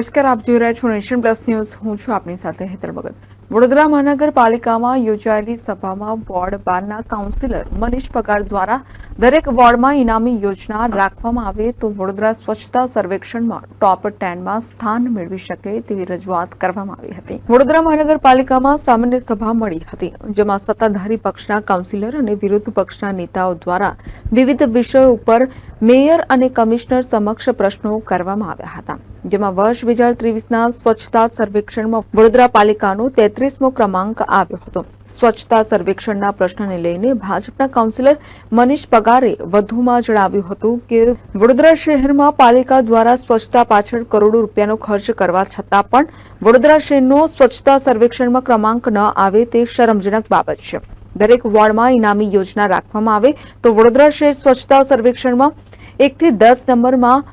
નમસ્કાર, આપ જોઈ રહ્યા છો નેશન પ્લસ ન્યૂઝ. હું છું આપની સાથે હેતર ભગત. વડોદરા મહાનગરપાલિકામાં યોજાયેલી સભામાં વોર્ડ બારના કાઉન્સિલર મનીષ પગાર દ્વારા દરેક વોર્ડમાં ઇનામી યોજના રાખવામાં આવે તો વડોદરા સ્વચ્છતા સર્વેક્ષણમાં ટોપ ટેનમાં સ્થાન મેળવી શકે તેવી રજૂઆત કરવામાં આવી હતી. વડોદરા મહાનગરપાલિકામાં સામાન્ય સભા મળી હતી, જેમાં સત્તાધારી પક્ષના કાઉન્સિલર અને વિરોધ પક્ષના નેતાઓ દ્વારા વિવિધ વિષયો ઉપર મેયર અને કમિશનર સમક્ષ પ્રશ્નો કરવામાં આવ્યા હતા. જેમાં વર્ષ બે હજાર ત્રેવીસના સ્વચ્છતા સર્વેક્ષણમાં વડોદરા પાલિકાનો તેત્રીસમો ક્રમાંક આવ્યો હતો. સ્વચ્છતા સર્વેક્ષણના પ્રશ્નને લઈને ભાજપના કાઉન્સિલર મનીષ પગારે વધુમાં જણાવ્યું હતું કે, વડોદરા શહેરમાં પાલિકા દ્વારા સ્વચ્છતા પાછળ કરોડો રૂપિયાનો ખર્ચ કરવા છતાં પણ વડોદરા શહેરનો સ્વચ્છતા સર્વેક્ષણમાં ક્રમાંક ન આવે તે શરમજનક બાબત છે. દરેક વોર્ડમાં ઇનામી યોજના રાખવામાં આવે તો વડોદરા શહેર સ્વચ્છતા સર્વેક્ષણમાં એકથી દસ નંબરમાં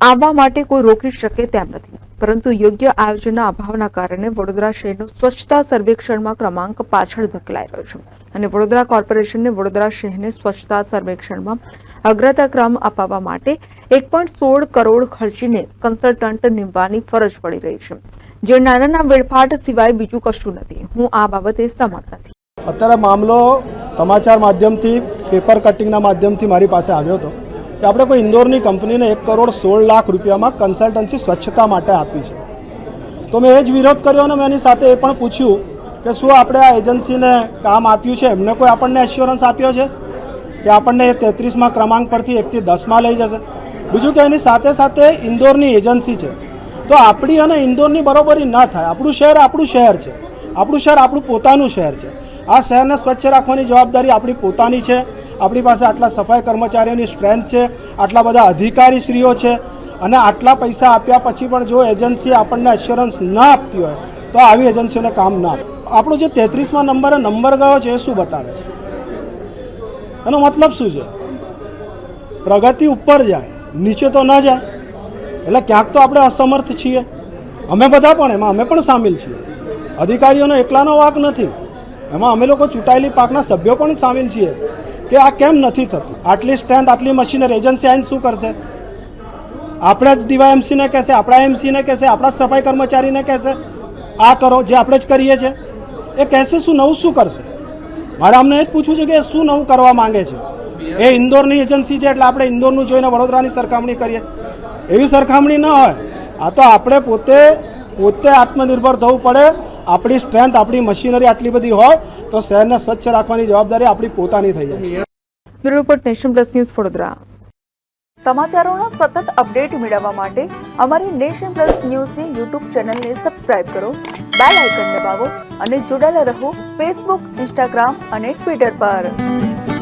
આવવા માટે કોઈ રોકી શકે તેમ નથી. પરંતુ યોગ્ય આયોજનના અભાવના કારણે વડોદરા શહેરનો સ્વચ્છતા સર્વેક્ષણમાં ક્રમાંક પાછળ ધકેલાઈ રહ્યો છે. અને વડોદરા કોર્પોરેશનને વડોદરા શહેરને સ્વચ્છતા સર્વેક્ષણમાં અગ્રતા ક્રમ અપાવવા માટે એક કરોડ ખર્ચીને કન્સલ્ટન્ટ નીમવાની ફરજ પડી રહી છે. જે નાનાના વેડફાટ સિવાય બીજું કશું નથી. હું આ બાબતે સહમત નથી. અત્યારે મામલો સમાચાર માધ્યમથી, પેપર કટિંગના માધ્યમથી મારી પાસે આવ્યો હતો. કે આપણે કોઈ ઇન્દોરની કંપનીને એક કરોડ સોળ લાખ રૂપિયામાં કન્સલ્ટન્સી સ્વચ્છતા માટે આપી છે. તો મેં એ જ વિરોધ કર્યો અને મેં એની સાથે એ પણ પૂછ્યું કે શું આપણે આ એજન્સીને કામ આપ્યું છે? એમને કોઈ આપણને એશ્યોરન્સ આપ્યો છે? કે આપણને એ તેત્રીસમાં ક્રમાંક પરથી એકથી દસમાં લઈ જશે? બીજું કે એની સાથે સાથે ઇન્દોરની એજન્સી છે. તો આપણી અને ઇન્દોરની બરોબરી ન થાય. આપણું શહેર આપણું શહેર છે. આપણું શહેર આપણું પોતાનું શહેર છે. આ શહેરને સ્વચ્છ રાખવાની જવાબદારી આપણી પોતાની છે. આપણી પાસે આટલા સફાઈ કર્મચારીઓની સ્ટ્રેન્થ છે, આટલા બધા અધિકારીશ્રીઓ છે અને આટલા પૈસા આપ્યા પછી પણ જો એજન્સી આપણને એશ્યોરન્સ ના આપતી હોય, તો આવી એજન્સીઓને કામ ના આપે. આપણો જે તેત્રીસમાં નંબરે નંબર ગયો છે એ શું બતાવે છે? એનો મતલબ શું છે? પ્રગતિ ઉપર જાય, નીચે તો ન જાય. એટલે ક્યાંક તો આપણે અસમર્થ છીએ. અમે બધા પણ, એમાં અમે પણ સામેલ છીએ. અધિકારીઓનો એકલાનો વાક નથી. એમાં અમે લોકો ચૂંટાયેલી પાકના સભ્યો પણ સામેલ છીએ. કે આ કેમ નથી થતું? આટલી સ્ટ્રેન્થ આટલી મશીનરી એજન્સી આવીને શું કરશે? આપણે જ ડીવાયએમસીને કહેશે, આપણા એમસીને કહેશે, આપણા સફાઈ કર્મચારીને કહેશે, આ કરો, જે આપણે જ કરીએ છીએ. એ કહેશે શું, નવું શું કરશે? મારે અમને એ જ પૂછવું છે કે શું નવું કરવા માંગે છે? એ ઇન્દોરની એજન્સી છે એટલે આપણે ઇન્દોરનું જોઈને વડોદરાની સરખામણી કરીએ. એવી સરખામણી ન હોય. આ તો આપણે પોતે પોતે આત્મનિર્ભર થવું પડે. આપણી સ્ટ્રેન્થ આપણી મશીનરી આટલી બધી હોય તો શહેરને સ્વચ્છ રાખવાની જવાબદારી આપણી પોતાની થઈ જાય છે. Report nation plus news Vadodara. સમાચારોનો સતત અપડેટ મેળવવા માટે અમારી નેશન પ્લસ ન્યૂઝની યુટ્યુબ ચેનલને સબસ્ક્રાઇબ કરો બેલ આઇકન દબાવો અને જોડાયેલા રહો ફેસબુક ઇન્સ્ટાગ્રામ અને ટ્વિટર પર.